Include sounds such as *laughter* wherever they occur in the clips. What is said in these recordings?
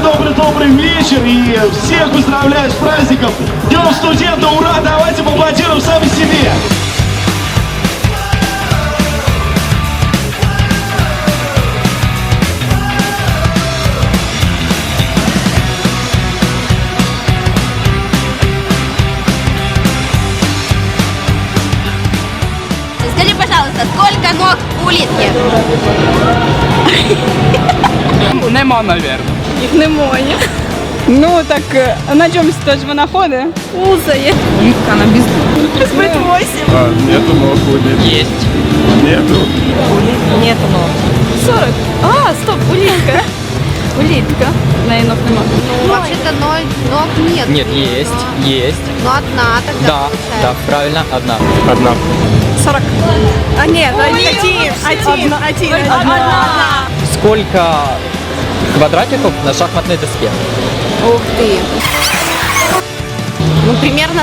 добрый-добрый-добрый вечер и всех поздравляю с праздником. Днем студента, ура! Давайте поаплодируем сами себе. Скажи, пожалуйста, сколько ног у улитки? Нема, мабуть. Їх немає. Ну так е, на чомусь теж вона ходить. Лузає. Улитка на без... Збит 8. А, нету ног улитки. Есть. Нету. Нету ног. 40. А, стоп, улітка. Улітка. В неї ног нема. Ну, вообще-то ноль ног нет. Нет, есть, есть. Ну, одна тогда Да, получается. да, правильно, одна. Одна. 40. А ні, один. Один. Один. Одна. Сколько квадратиков на шахматной доске? Ух ты. Ну, примерно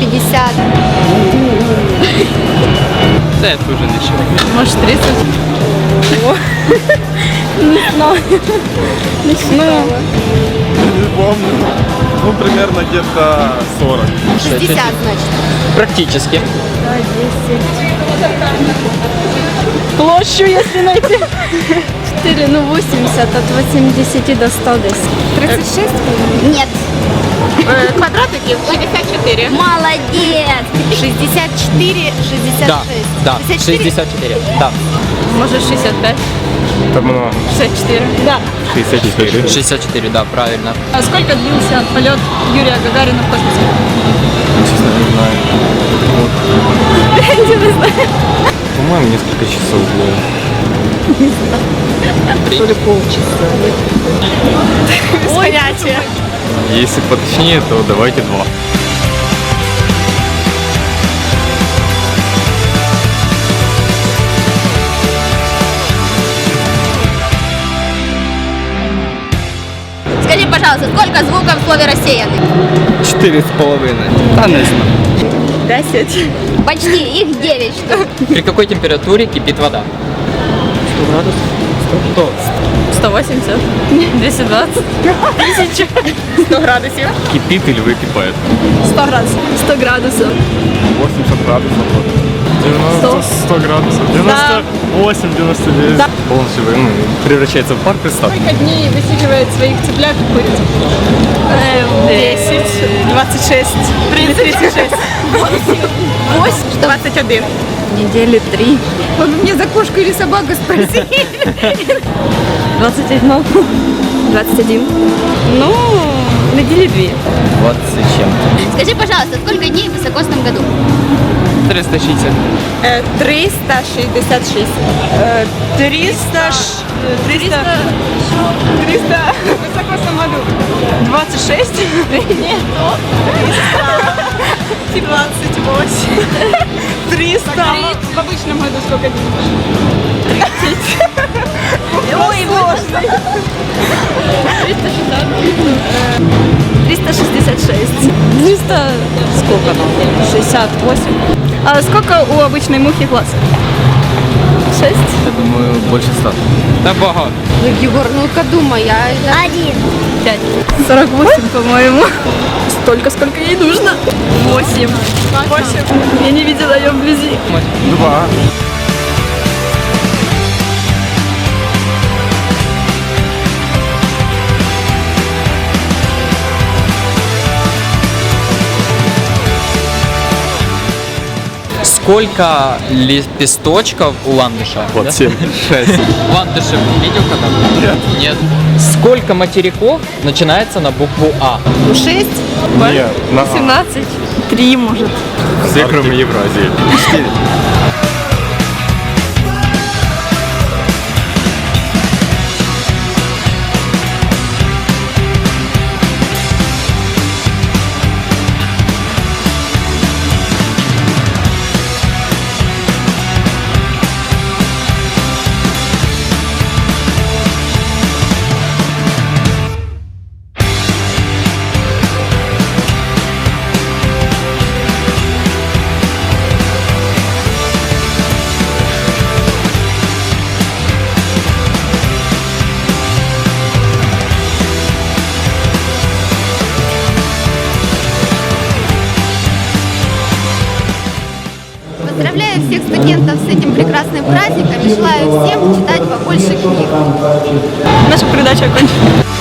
40-50. Да, это уже ничего. Може 30? Не знаю. Не считала. Не помню. Ну, примерно где-то 40. 60, значит. Практически. Площу, якщо знайти. 4, ну 80, от 80 до 100 десь. 36? Нет. Квадратики 64. Молодец. 64, 66. Да, да, 64, да. Може 65? Это много. 64. Да. 64. 64, да, правильно. А сколько длился полет Юрия Гагарина в космосе? Честно, не знаю. По-моему, несколько часов было. Понятие. Если поточнее, то давайте два. пожалуйста, сколько звуков в слове рассеянный? Четыре с половиной. Да, не знаю. 10. Почти, их 9 штук. При какой температуре кипит вода? 180. 220. 1000. 100 градусів. Кипит или выкипает? 100 градусів. 100 градусів. 80 градусов. вот. 90, 100 градусов. 98, 99. Да. Полностью ну, превращается в пар, представь. Сколько дней высиживает своих цыплят курица? 10, 26, 36. 8, 21. Недели 3. Вы мне за кошку или собаку спросили? 21. 21. Ну, недели 2. 20 с чем-то. Скажи, пожалуйста, сколько дней в высокосном году? 360. 366. 300... 300... 300... Высоко самолет. 26? Нет. 28. 300. В обычном году сколько дней? 30. Ой, сложно. 300... Сколько там? 68. А сколько у обычной мухи глаз? 6. Я думаю, больше ста. Да багато. Ну, Егор, ну-ка думай, я... Один. 5. 48, по-моему. Столько, сколько ей нужно. 8. 8. Я не видела ее вблизи. Два. Сколько лепесточков у ландыша? Вот Да? семь. Шесть. *laughs* Ландыши видел когда? Нет. Нет. Сколько материков начинается на букву А? 6. Нет. На А. 17. 3, может. Все, кроме Евразии. *laughs* Поздравляю всех студентов с этим прекрасным праздником и желаю всем читать побольше книг. Наша передача окончена.